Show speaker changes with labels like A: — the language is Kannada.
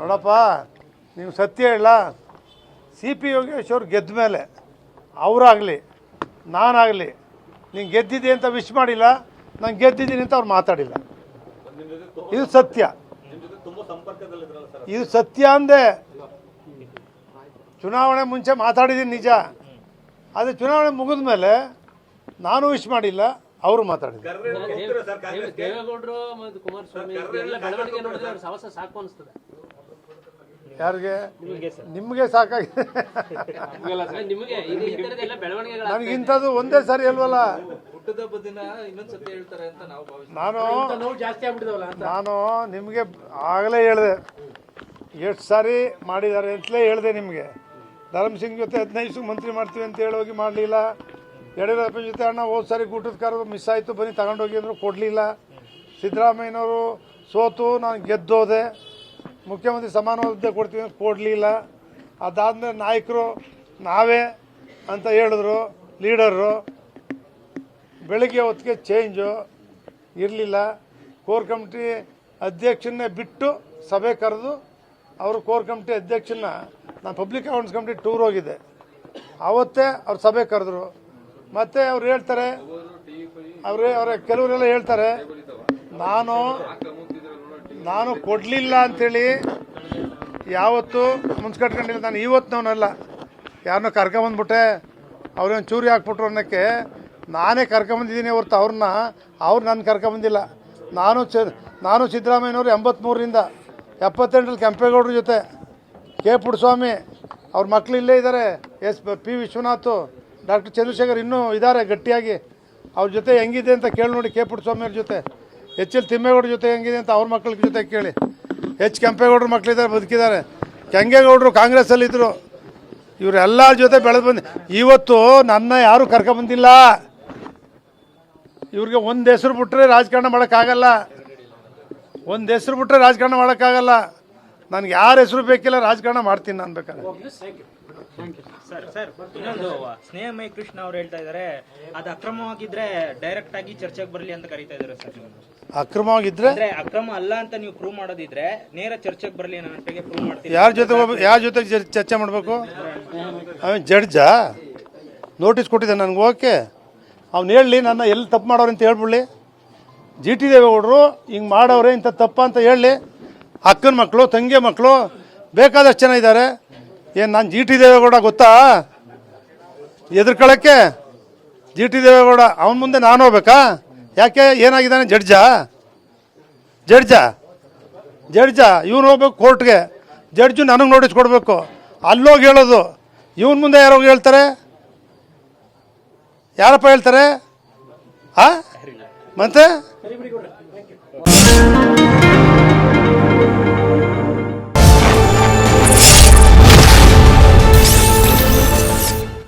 A: ನೋಡಪ್ಪ ನೀವು ಸತ್ಯ ಹೇಳ. ಸಿ ಪಿ ಯೋಗೇಶ್ವರ್ ಗೆದ್ದ ಮೇಲೆ ಅವರಾಗಲಿ ನಾನಾಗಲಿ ನೀನು ಗೆದ್ದಿದ್ದೆ ಅಂತ ವಿಶ್ ಮಾಡಿಲ್ಲ ನಾನು ಗೆದ್ದಿದ್ದೀನಿ ಅಂತ ಅವ್ರು ಮಾತಾಡಿಲ್ಲ. ಇದು ಸತ್ಯ. ಇದು ಸತ್ಯ ಅಂದೆ. ಚುನಾವಣೆ ಮುಂಚೆ ಮಾತಾಡಿದ್ದೀನಿ ನಿಜ. ಆದರೆ ಚುನಾವಣೆ ಮುಗಿದ ಮೇಲೆ ನಾನು ವಿಶ್ ಮಾಡಿಲ್ಲ ಅವರು ಮಾತಾಡಿದ್ರು.
B: ಕರ್ರೆ ಹೋಗ್ತೀರಾ ಸರ್ ಕಾಂಗ್ರೆಸ್ಗೆ.
C: ದೇವೇಗೌಡರು ಮತ್ತು ಕುಮಾರಸ್ವಾಮಿ ಎಲ್ಲ ಬೆಳವಣಿಗೆ ನೋಡಿದ್ರೆ ಅವ್ರ ಸಾಹಸ ಸಾಕು ಅನಿಸ್ತದೆ.
A: ಯಾರಿಗೆ?
C: ನಿಮಗೆ ಸರ್.
A: ನಿಮಗೆ ಸಾಕಾಗಿದೆ
C: ನಿಮಗೆ
A: ನನಗಿಂಥದ್ದು ಒಂದೇ ಸಾರಿ ಅಲ್ವಲ್ಲ?
D: ಹುಟ್ಟದಬ್ಬ ದಿನ ಇನ್ನೊಂದ್ಸತಿ ಹೇಳ್ತಾರೆ ಅಂತ ನಾವು ಭಾವಿಸ್ತೀವಿ.
A: ನಾನು
C: ನೋವು ಜಾಸ್ತಿ ಆಗ್ಬಿಟ್ಟಿದಾವಲ್ಲ ಅಂತ.
A: ನಾನು ನಿಮಗೆ ಆಗಲೇ ಹೇಳಿದೆ. ಎಷ್ಟು ಸಾರಿ ಮಾಡಿದ್ದಾರೆ ಅಂತಲೇ ಹೇಳಿದೆ ನಿಮಗೆ. ಧರ್ಮಸಿಂಗ್ ಜೊತೆ ಹದಿನೈದು ಮಂತ್ರಿ ಮಾಡ್ತೀವಿ ಅಂತ ಹೇಳೋಗಿ ಹೋಗಿ ಮಾಡಲಿಲ್ಲ. ಯಡಿಯೂರಪ್ಪನ ಜೊತೆ ಅಣ್ಣ ಹೋದ ಸಾರಿ ಊಟದ ಕರೆದು ಮಿಸ್ ಆಯಿತು, ಬನ್ನಿ ತಗೊಂಡೋಗಿ ಅಂದರು ಕೊಡಲಿಲ್ಲ. ಸಿದ್ದರಾಮಯ್ಯನವರು ಸೋತು, ನಾನು ಗೆದ್ದೋದೆ. ಮುಖ್ಯಮಂತ್ರಿ ಸಮಾನ ಹುದ್ದೆ ಕೊಡ್ತೀವಿ ಅಂತ ಕೊಡಲಿಲ್ಲ. ಅದಾದಮೇಲೆ ನಾಯಕರು ನಾವೇ ಅಂತ ಹೇಳಿದ್ರು, ಲೀಡರು. ಬೆಳಿಗ್ಗೆ ಹೊತ್ತಿಗೆ ಚೇಂಜು ಇರಲಿಲ್ಲ. ಕೋರ್ ಕಮಿಟಿ ಅಧ್ಯಕ್ಷನ್ನೇ ಬಿಟ್ಟು ಸಭೆ ಕರೆದು ಅವರು ಕೋರ್ ಕಮಿಟಿ ಅಧ್ಯಕ್ಷನ ನಾನು ಪಬ್ಲಿಕ್ ಅಕೌಂಟ್ಸ್ ಕಮಿಟಿ ಟೂರ್ ಹೋಗಿದ್ದೆ ಆವತ್ತೇ ಅವ್ರು ಸಭೆ ಕರೆದ್ರು. ಮತ್ತೆ ಅವ್ರು ಹೇಳ್ತಾರೆ, ಅವರೇ, ಅವರ, ಕೆಲವರೆಲ್ಲ ಹೇಳ್ತಾರೆ, ನಾನು ನಾನು ಕೊಡಲಿಲ್ಲ ಅಂಥೇಳಿ ಯಾವತ್ತೂ ಮುನ್ಸ್ಕಟ್ಕೊಂಡಿಲ್ಲ. ನಾನು ಇವತ್ತಿನವನಲ್ಲ ಯಾರನ್ನ ಕರ್ಕೊಂಬಂದ್ಬಿಟ್ಟೆ ಅವ್ರೇನು ಚೂರಿ ಹಾಕ್ಬಿಟ್ರು ಅನ್ನೋಕ್ಕೆ ನಾನೇ ಕರ್ಕೊಂಬಂದಿದ್ದೀನಿ ಹೊರ್ತು ಅವ್ರನ್ನ, ಅವ್ರು ನನ್ನ ಕರ್ಕೊಂಬಂದಿಲ್ಲ. ನಾನು ಚ, ನಾನು ಸಿದ್ದರಾಮಯ್ಯನವರು ಎಂಬತ್ತ್ಮೂರರಿಂದ ಎಪ್ಪತ್ತೆಂಟರಲ್ಲಿ ಕೆಂಪೇಗೌಡರ ಜೊತೆ, ಕೆ ಪುಟ್ಟಸ್ವಾಮಿ, ಅವ್ರ ಮಕ್ಕಳು ಇಲ್ಲೇ ಇದ್ದಾರೆ, S, P Vishwanath doctor Chandrashekhar ಇನ್ನೂ ಇದ್ದಾರೆ, ಗಟ್ಟಿಯಾಗಿ. ಅವ್ರ ಜೊತೆ ಹೆಂಗಿದೆ ಅಂತ ಕೇಳಿ ನೋಡಿ, ಕೆ ಪುಟ್ಟಸ್ವಾಮಿ ಅವ್ರ ಜೊತೆ. ಎಚ್ ಎಲ್ ತಿಮ್ಮೇಗೌಡ್ರ ಜೊತೆ ಹೆಂಗಿದೆ ಅಂತ ಅವ್ರ ಮಕ್ಳ ಜೊತೆ ಕೇಳಿ. ಎಚ್ ಕೆಂಪೇಗೌಡ್ರ ಮಕ್ಕಳಿದ್ದಾರೆ ಬದುಕಿದ್ದಾರೆ. ಕೆಂಗೇಗೌಡರು ಕಾಂಗ್ರೆಸ್ಸಲ್ಲಿದ್ದರು ಇವರೆಲ್ಲ ಜೊತೆ ಬೆಳೆದು ಬಂದು ಇವತ್ತು ನನ್ನ ಯಾರೂ ಕರ್ಕೊಂಬಂದಿಲ್ಲ ಇವ್ರಿಗೆ ಒಂದು ಹೆಸರು ಬಿಟ್ಟರೆ ರಾಜಕಾರಣ ಮಾಡೋಕ್ಕಾಗಲ್ಲ. ಒಂದು ಹೆಸರು ಬಿಟ್ಟರೆ ರಾಜಕಾರಣ ಮಾಡೋಕ್ಕಾಗಲ್ಲ. ನನಗೆ ಯಾರ ಹೆಸರು ಬೇಕಿಲ್ಲ ರಾಜಕಾರಣ ಮಾಡ್ತೀನಿ ನಾನು ಬೇಕಾದ್ರೆ.
E: ಸರ್ ಸರ್ ಇನ್ನೊಂದು ಸ್ನೇಹಮಯ ಕೃಷ್ಣ ಅವ್ರು ಹೇಳ್ತಾ ಇದ್ದಾರೆ ಅದು ಅಕ್ರಮವಾಗಿದ್ರೆ ಡೈರೆಕ್ಟ್ ಆಗಿ ಚರ್ಚೆಗೆ ಬರಲಿ ಅಂತ ಕರೀತಾ ಇದ್ದಾರೆ ಸರ್
A: ಅಕ್ರಮವಾಗಿದ್ರೆ?
E: ಅಂದ್ರೆ ಅಕ್ರಮ ಅಲ್ಲ ಅಂತ ನೀವು ಪ್ರೂವ್ ಮಾಡೋದಿದ್ರೆ ನೇರ ಚರ್ಚೆಗೆ ಬರಲಿ ಮಟ್ಟಿಗೆ ಪ್ರೂವ್
A: ಯಾರ ಜೊತೆ ಹೋಗ್ಬೇಕು? ಯಾರ ಜೊತೆ ಚರ್ಚೆ ಮಾಡಬೇಕು? ಅವನು ಜಡ್ಜಾ. ನೋಟಿಸ್ ಕೊಟ್ಟಿದ್ದೆ ನನಗೆ ಓಕೆ ಅವ್ನು ಹೇಳಲಿ ನನ್ನ ಎಲ್ಲಿ ತಪ್ಪು ಮಾಡೋರು ಅಂತ ಹೇಳ್ಬಿಡ್ಲಿ. ಜಿ ಟಿ ದೇವೇಗೌಡರು ಹಿಂಗೆ ಮಾಡೋರೆ ಇಂಥ ತಪ್ಪ ಅಂತ ಹೇಳಲಿ. ಅಕ್ಕನ ಮಕ್ಕಳು ತಂಗಿಯ ಮಕ್ಕಳು ಬೇಕಾದಷ್ಟು ಜನ ಇದ್ದಾರೆ ಏನು, ನಾನು ಜಿ ಟಿ ದೇವೇಗೌಡ ಗೊತ್ತಾ? ಎದುರ್ಕೊಳ್ಳೋಕ್ಕೆ ಜಿ ಟಿ ದೇವೇಗೌಡ, ಅವನ ಮುಂದೆ ನಾನು ಹೋಗ್ಬೇಕಾ? ಯಾಕೆ, ಏನಾಗಿದ್ದಾನೆ? ಜಡ್ಜಾ? ಜಡ್ಜಾ? ಜಡ್ಜಾ, ಇವನು ಹೋಗ್ಬೇಕು ಕೋರ್ಟ್ಗೆ. ಜಡ್ಜು ನನಗೆ ನೋಟಿಸ್ ಕೊಡಬೇಕು. ಅಲ್ಲೋಗಿ ಹೇಳೋದು. ಇವನ ಮುಂದೆ ಯಾರೋ ಹೇಳ್ತಾರೆ? ಯಾರಪ್ಪ ಹೇಳ್ತಾರೆ? ಆ? ಮತ್ತೆ?